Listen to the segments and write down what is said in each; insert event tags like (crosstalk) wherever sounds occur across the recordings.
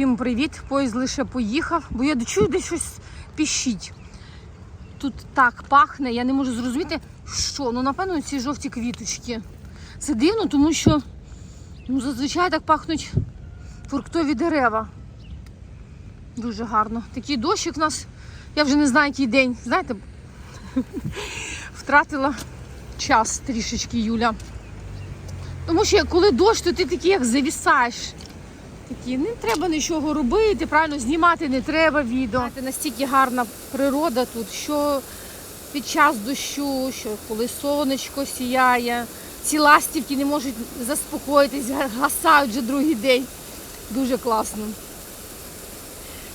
Всім привіт! Поїзд лише поїхав, бо я чую десь щось піщить. Тут так пахне, я не можу зрозуміти, що. Ну, напевно, ці жовті квіточки. Це дивно, тому що ну, зазвичай так пахнуть фруктові дерева. Дуже гарно. Такий дощик у нас, я вже не знаю, який день. Знаєте, (laughs) втратила час трішечки Юля. Тому що коли дощ, то ти такий як завісаєш. Такі, не треба нічого робити, правильно знімати не треба відео. Знаєте, настільки гарна природа тут, що під час дощу, що коли сонечко сіяє, ці ластівки не можуть заспокоїтись, гасають вже другий день. Дуже класно.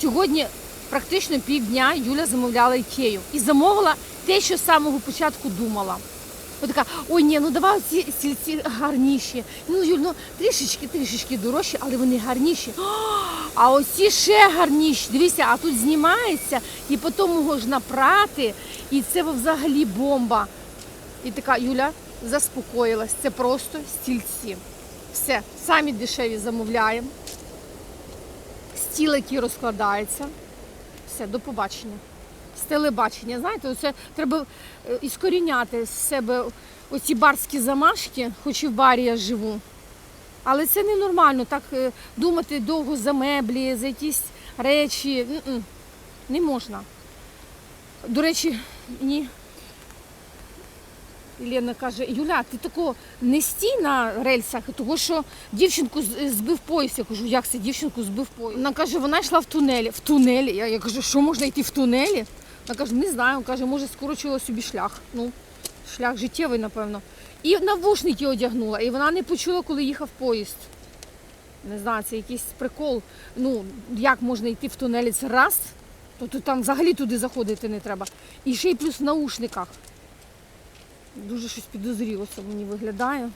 Сьогодні практично півдня Юля замовляла ікею і замовила те, що з самого початку думала. Така, ой, ні, ну давай ці стільці гарніші. Ну, Юль, ну трішечки, трішечки дорожчі, але вони гарніші. О, а оці ще гарніші. Дивіться, а тут знімається, і потім можна прати, і це взагалі бомба. І така Юля заспокоїлась. Це просто стільці. Все, самі дешеві замовляємо. Стіл, який розкладається. Все, до побачення з телебачення. Знаєте, оце треба е, іскоріняти з себе оці барські замашки, хоч і в барі я живу. Але це ненормально, так е, думати довго за меблі, за якісь речі. Не можна. До речі, ні. Лена каже, Юля, ти тако не стій на рельсах, тому що дівчинку збив поїзд. Я кажу, як це дівчинку збив поїзд? Вона каже, вона йшла в тунелі. В тунелі. Я, я кажу, що можна йти в тунелі? Вона каже, не знаю, каже, може скорочила собі шлях. Ну, шлях життєвий, напевно. І навушники одягнула, і вона не почула, коли їхав поїзд. Не знаю, це якийсь прикол. Ну, як можна йти в тунелі? Це раз, то тут там взагалі туди заходити не треба. І ще й плюс в наушниках. Дуже щось підозріло це мені виглядає.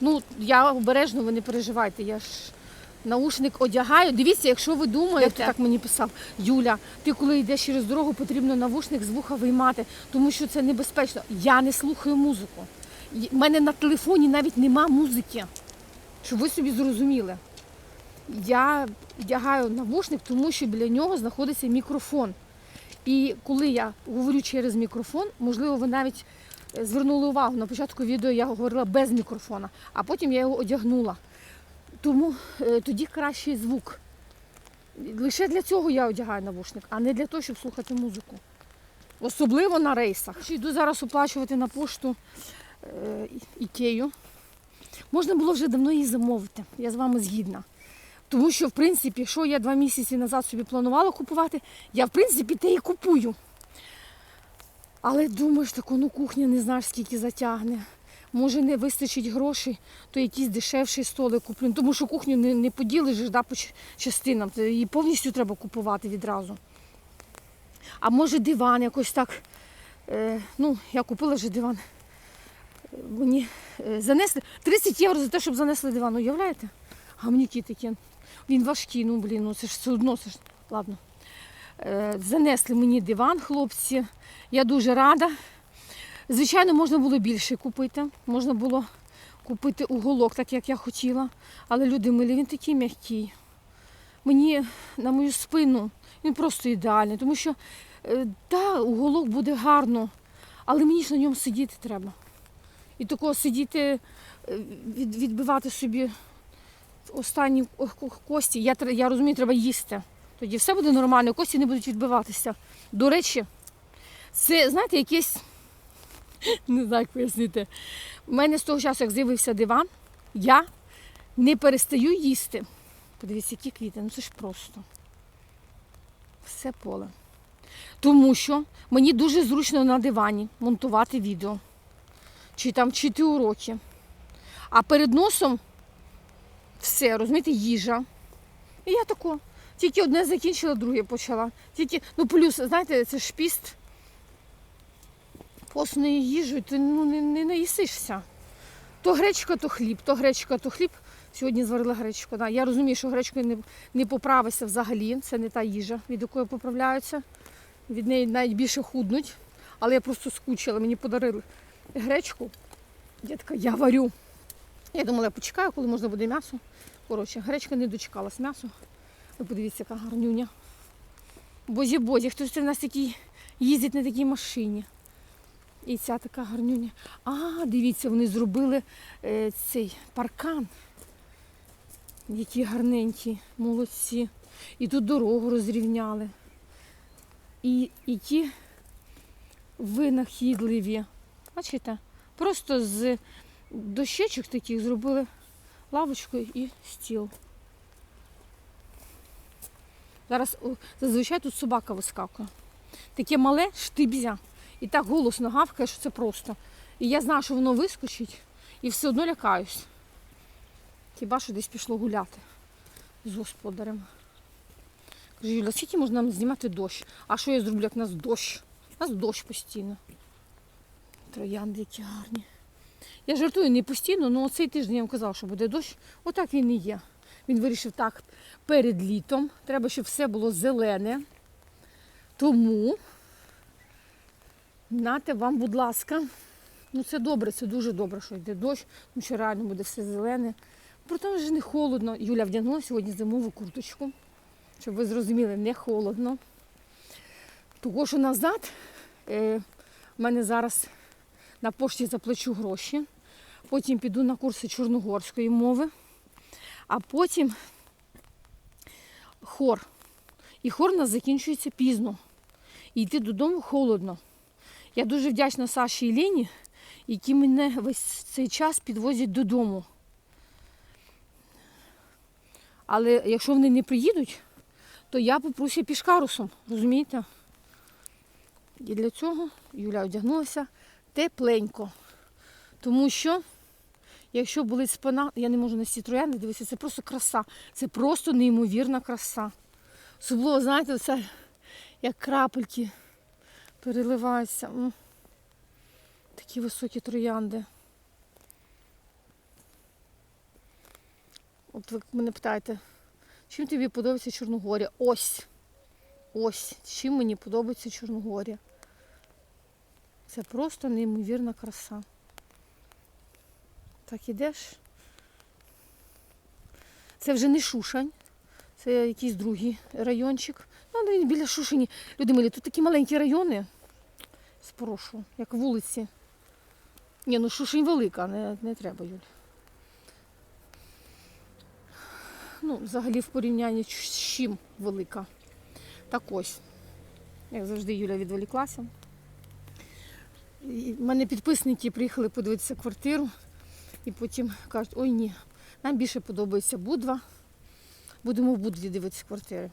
Ну, я обережно, ви не переживайте, я ж наушник одягаю. Дивіться, якщо ви думаєте, так мені писав Юля, ти коли йдеш через дорогу, потрібно навушник з вуха виймати, тому що це небезпечно. Я не слухаю музику. У мене на телефоні навіть нема музики. Щоб ви собі зрозуміли. Я вдягаю навушник, тому що біля нього знаходиться мікрофон. І коли я говорю через мікрофон, можливо, ви навіть е, звернули увагу. На початку відео я говорила без мікрофона, а потім я його одягнула. Тому е, тоді кращий звук. Лише для цього я одягаю навушник, а не для того, щоб слухати музику. Особливо на рейсах. Ще Йду зараз оплачувати на пошту е, ікею. Можна було вже давно її замовити. Я з вами згідна. Тому що, в принципі, що я два місяці назад собі планувала купувати, я в принципі те і купую. Але думаєш, таку ну кухня не знаєш, скільки затягне. Може не вистачить грошей, то якийсь дешевший столик куплю. Тому що кухню не, не поділиш да, по частинам. Її повністю треба купувати відразу. А може диван якось так. Е, ну, я купила вже диван. Мені е, занесли 30 євро за те, щоб занесли диван. Уявляєте? Гамніки такі. Він важкий, ну блін, ну це ж все одно, це ж. Ладно. Е, занесли мені диван, хлопці. Я дуже рада. Звичайно, можна було більше купити. Можна було купити уголок, так як я хотіла. Але люди милі, він такий м'який. Мені на мою спину він просто ідеальний, тому що е, да, уголок буде гарно, але мені ж на ньому сидіти треба. І такого сидіти, е, від, відбивати собі останні ко- ко- кості. Я, я розумію, треба їсти. Тоді все буде нормально, кості не будуть відбиватися. До речі, це, знаєте, якесь, (laughs) не знаю, як пояснити. У мене з того часу, як з'явився диван, я не перестаю їсти. Подивіться, які квіти, ну це ж просто. Все поле. Тому що мені дуже зручно на дивані монтувати відео. Чи там вчити уроки. А перед носом все, розумієте, їжа. І я тако. Тільки одне закінчила, друге почала. Тільки, ну плюс, знаєте, це ж піст. Постною їжею ти ну, не, не наїсишся. То гречка, то хліб, то гречка, то хліб. Сьогодні зварила гречку. Да. Я розумію, що гречкою не, не поправишся взагалі. Це не та їжа, від якої поправляються. Від неї навіть більше худнуть. Але я просто скучила, мені подарили гречку. Я така, я варю. Я думала, я почекаю, коли можна буде м'ясо. Коротше, гречка не дочекалась м'ясо. Ви подивіться, яка гарнюня. Бозі бозі, хтось в нас такий їздить на такій машині. І ця така гарнюня. А, дивіться, вони зробили е, цей паркан. Які гарненькі, молодці. І тут дорогу розрівняли. І, і ті винахідливі. Бачите? Просто з дощечок таких зробили лавочку і стіл. Зараз зазвичай тут собака вискакує. Таке мале штибзя. І так голосно гавкає, що це просто. І я знаю, що воно вискочить, і все одно лякаюсь. Хіба що десь пішло гуляти з господарем. Кажу, Юля, скільки можна знімати дощ? А що я зроблю, як у нас дощ? У нас дощ постійно. Троянди які гарні. Я жартую не постійно, але цей тиждень я вам казала, що буде дощ. Отак він і є. Він вирішив так перед літом. Треба, щоб все було зелене. Тому нате вам, будь ласка. Ну це добре, це дуже добре, що йде дощ, тому що реально буде все зелене. Проте вже не холодно. Юля вдягнула сьогодні зимову курточку, щоб ви зрозуміли, не холодно. Того, що назад е, в мене зараз на пошті заплачу гроші, потім піду на курси чорногорської мови, а потім хор. І хор у нас закінчується пізно. І йти додому холодно. Я дуже вдячна Саші і Лені, які мене весь цей час підвозять додому. Але якщо вони не приїдуть, то я попруся пішкарусом, розумієте? І для цього Юля одягнулася тепленько. Тому що, якщо болить спина, я не можу на ці троянди дивитися, це просто краса. Це просто неймовірна краса. Особливо, знаєте, це як крапельки переливаються. М. Такі високі троянди. От ви мене питаєте, чим тобі подобається Чорногорія? Ось. Ось. Чим мені подобається Чорногорія. Це просто неймовірна краса. Так ідеш. Це вже не Шушань, це якийсь другий райончик. Ну, але біля Шушені. Люди милі, тут такі маленькі райони. Спрошу, як вулиці. Ні, ну Шушень велика, не, не треба, Юль. Ну, взагалі в порівнянні з чим велика. Так ось. Як завжди, Юля відволіклася. В мене підписники приїхали подивитися квартиру і потім кажуть, ой ні, нам більше подобається Будва. Будемо в Будві дивитися квартири.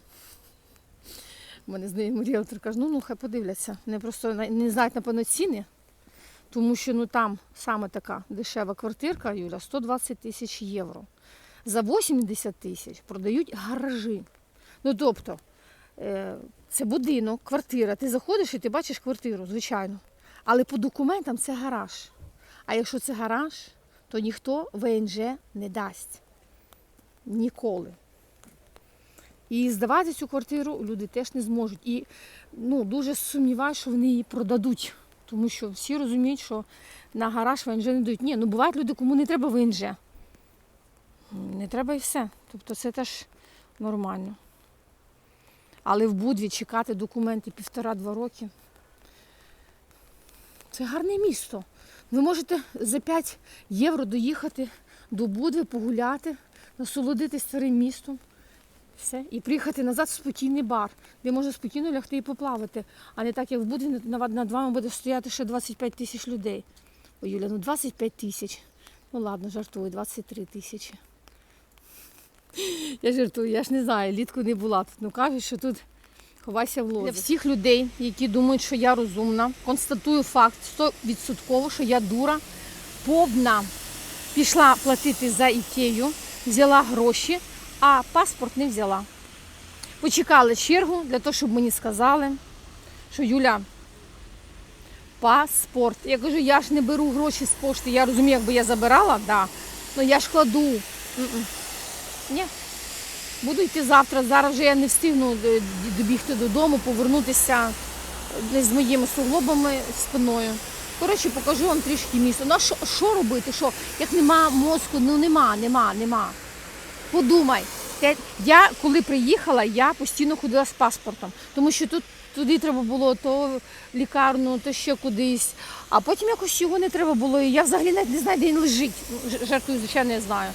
У мене знайомий ріелтор каже, ну ну хай подивляться. Вони просто не знають, напевно, ціни, тому що ну там саме така дешева квартирка, Юля, 120 тисяч євро. За 80 тисяч продають гаражі. Ну тобто, е, це будинок, квартира. Ти заходиш і ти бачиш квартиру, звичайно. Але по документам це гараж. А якщо це гараж, то ніхто ВНЖ не дасть. Ніколи. І здавати цю квартиру люди теж не зможуть. І ну, дуже сумніваюся, що вони її продадуть. Тому що всі розуміють, що на гараж ВНЖ не дають. Ні, ну бувають люди, кому не треба ВНЖ. Не треба і все. Тобто це теж нормально. Але в Будві чекати документи півтора-два роки. Це гарне місто. Ви можете за 5 євро доїхати до Будви, погуляти, насолодитись старим містом. Все. І приїхати назад в спокійний бар, де можна спокійно лягти і поплавати. А не так, як в Будві над- вами буде стояти ще 25 тисяч людей. Ой, Юля, ну 25 тисяч. Ну ладно, жартую, 23 тисячі. Я жартую, я ж не знаю, літку не була тут. Ну кажуть, що тут ховайся в лозі. Для всіх людей, які думають, що я розумна, констатую факт 100%, що я дура, повна. Пішла платити за ікею, взяла гроші, а паспорт не взяла. Почекали чергу для того, щоб мені сказали, що Юля, паспорт. Я кажу, я ж не беру гроші з пошти. Я розумію, якби я забирала, да. Ну я ж кладу. М-м. Ні. Буду йти завтра. Зараз вже я не встигну е, добігти додому, повернутися е, з моїми суглобами спиною. Коротше, покажу вам трішки місто. Ну що, що робити? Що? Як нема мозку, ну нема, нема, нема. Подумай. Я коли приїхала, я постійно ходила з паспортом, тому що тут туди треба було то в лікарню, то ще кудись. А потім якось його не треба було. І я взагалі навіть не знаю, де він лежить. Ну, Жартую, звичайно, я знаю.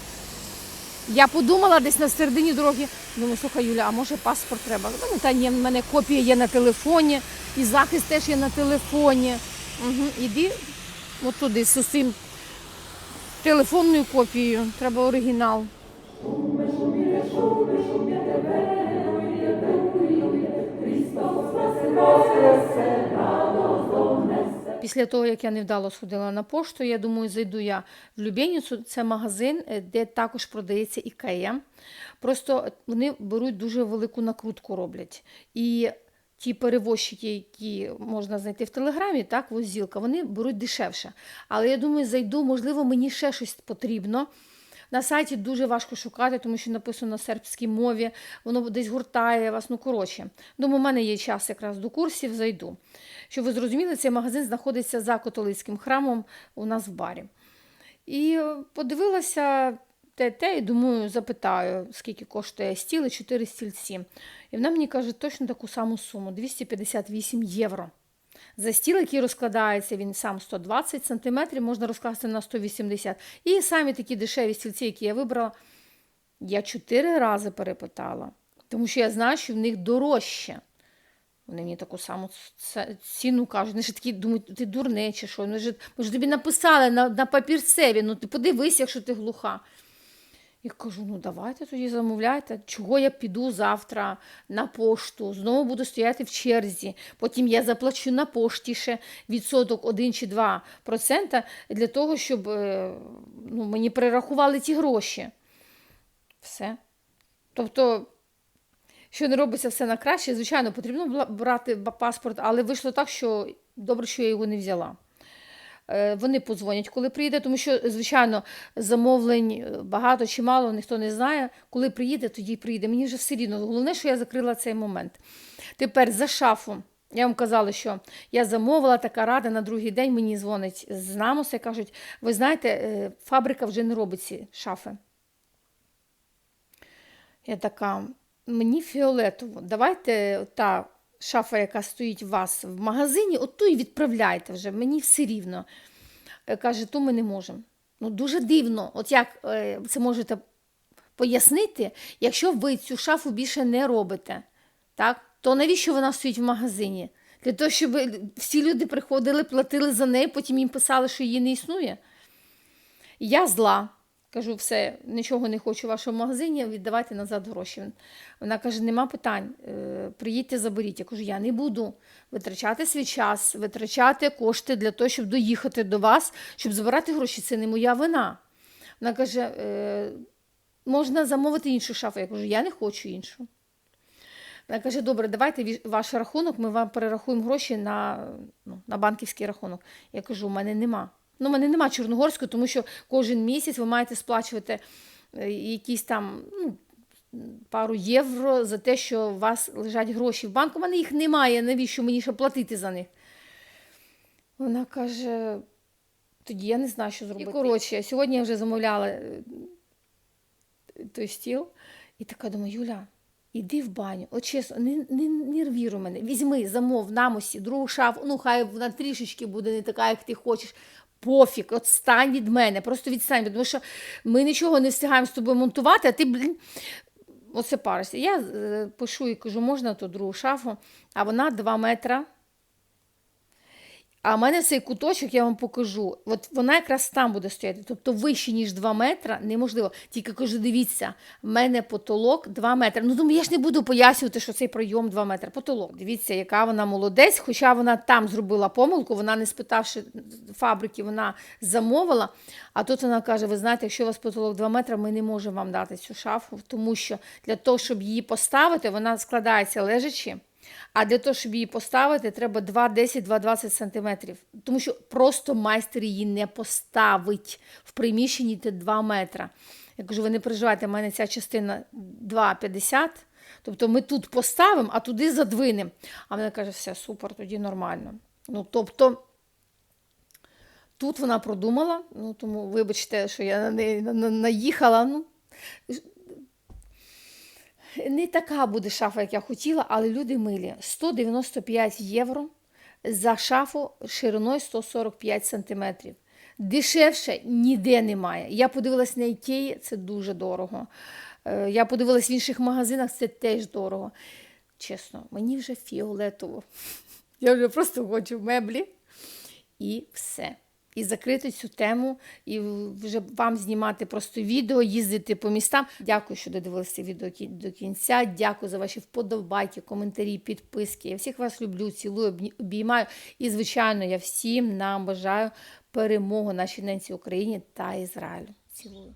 Я подумала десь на середині дороги. Думаю, слухай, Юля, а може паспорт треба? Ну, та ні, в мене копія є на телефоні, і захист теж є на телефоні. Угу, іди от туди з цим телефонною копією. Треба оригінал. Після того, як я невдало сходила на пошту, я думаю, зайду я в Любєніцю. Це магазин, е, де також продається ікея. Просто вони беруть дуже велику накрутку роблять. І ті перевозчики, які можна знайти в Телеграмі, так, возілка, вони беруть дешевше. Але я думаю, зайду, можливо, мені ще щось потрібно. На сайті дуже важко шукати, тому що написано на сербській мові, воно десь гуртає вас. Ну коротше, думаю, у мене є час якраз до курсів, зайду. Щоб ви зрозуміли, цей магазин знаходиться за католицьким храмом у нас в барі. І подивилася те, те, і думаю, запитаю, скільки коштує стіл 4 стільці. І вона мені каже точно таку саму суму 258 євро. За стіл, який розкладається, він сам 120 см, можна розкласти на 180 І самі такі дешеві стільці, які я вибрала, я чотири рази перепитала, тому що я знаю, що в них дорожче. Вони мені таку саму ціну кажуть. Вони ж такі думають, ти дурне чи що? Ми ж, ми ж тобі написали на, на папірцеві, ну ти подивись, якщо ти глуха. Я кажу, ну давайте тоді замовляйте. Чого я піду завтра на пошту, знову буду стояти в черзі. Потім я заплачу на пошті ще відсоток 1 чи 2 процента для того, щоб е, ну, мені перерахували ті гроші. Все. Тобто, що не робиться все на краще, звичайно, потрібно брати паспорт, але вийшло так, що добре, що я його не взяла. Е, Вони подзвонять, коли приїде, тому що, звичайно, замовлень е, багато чи мало, ніхто не знає. Коли приїде, тоді приїде. Мені вже все рівно. Головне, що я закрила цей момент. Тепер за шафу. Я вам казала, що я замовила така рада на другий день. Мені дзвонить з намуса і кажуть: ви знаєте, е, фабрика вже не робить ці шафи. Я така, мені фіолетово. Давайте та шафа, яка стоїть у вас в магазині, от ту і відправляйте вже, мені все рівно. Е, Каже, то ми не можемо. Ну, дуже дивно, от як е, це можете пояснити, якщо ви цю шафу більше не робите, так, то навіщо вона стоїть в магазині? Для того, щоб всі люди приходили, платили за неї, потім їм писали, що її не існує. Я зла. Кажу, все, нічого не хочу в вашому магазині, віддавайте назад гроші. Вона каже, нема питань, е, приїдьте, заберіть. Я кажу, я не буду витрачати свій час, витрачати кошти для того, щоб доїхати до вас, щоб забирати гроші. Це не моя вина. Вона каже, е, можна замовити іншу шафу. Я кажу, я не хочу іншу. Вона каже, добре, давайте ваш рахунок, ми вам перерахуємо гроші на, ну, на банківський рахунок. Я кажу, у мене нема. Ну, у мене нема Чорногорського, тому що кожен місяць ви маєте сплачувати е, якісь там ну, пару євро за те, що у вас лежать гроші в банку. У мене їх немає, навіщо мені ще платити за них? Вона каже, тоді я не знаю, що зробити. І, коротше, сьогодні я вже замовляла е, той стіл, і така думаю, Юля, іди в баню. От чесно, не, не нервіруй мене. Візьми, замов намосі, другу шафу, ну хай вона трішечки буде не така, як ти хочеш. Пофіг, от стань від мене, просто відстань, тому що ми нічого не встигаємо з тобою монтувати, а ти, блін, оце паришся. Я е, пишу і кажу, можна ту другу шафу, а вона 2 метра. А в мене цей куточок, я вам покажу. От вона якраз там буде стояти. Тобто вище, ніж 2 метра, неможливо. Тільки кажу, дивіться, в мене потолок 2 метри. Ну, думаю, я ж не буду пояснювати, що цей пройом 2 метри. Потолок. Дивіться, яка вона молодець, хоча вона там зробила помилку, вона не спитавши фабрики, вона замовила. А тут вона каже: ви знаєте, якщо у вас потолок 2 метри, ми не можемо вам дати цю шафу, тому що для того, щоб її поставити, вона складається лежачи. А для того, щоб її поставити, треба 2,10-2,20 см. Тому що просто майстер її не поставить в приміщенні те 2 метра. Я кажу, ви не переживайте, в мене ця частина 2,50. Тобто ми тут поставимо, а туди задвинемо. А вона каже, все, супер, тоді нормально. Ну, тобто, тут вона продумала, ну, тому вибачте, що я на неї на- на- наїхала. Ну, Не така буде шафа, як я хотіла, але люди милі. 195 євро за шафу шириною 145 сантиметрів. Дешевше ніде немає. Я подивилась на Ікеї, це дуже дорого. Е, Я подивилась в інших магазинах, це теж дорого. Чесно, мені вже фіолетово. (laughs) Я вже просто хочу меблі і все. І закрити цю тему, і вже вам знімати просто відео, їздити по містам. Дякую, що додивилися відео до кінця. Дякую за ваші вподобайки, коментарі, підписки. Я всіх вас люблю, цілую, обіймаю. І, звичайно, я всім нам бажаю перемогу нашій ненці Україні та Ізраїлю. Цілую.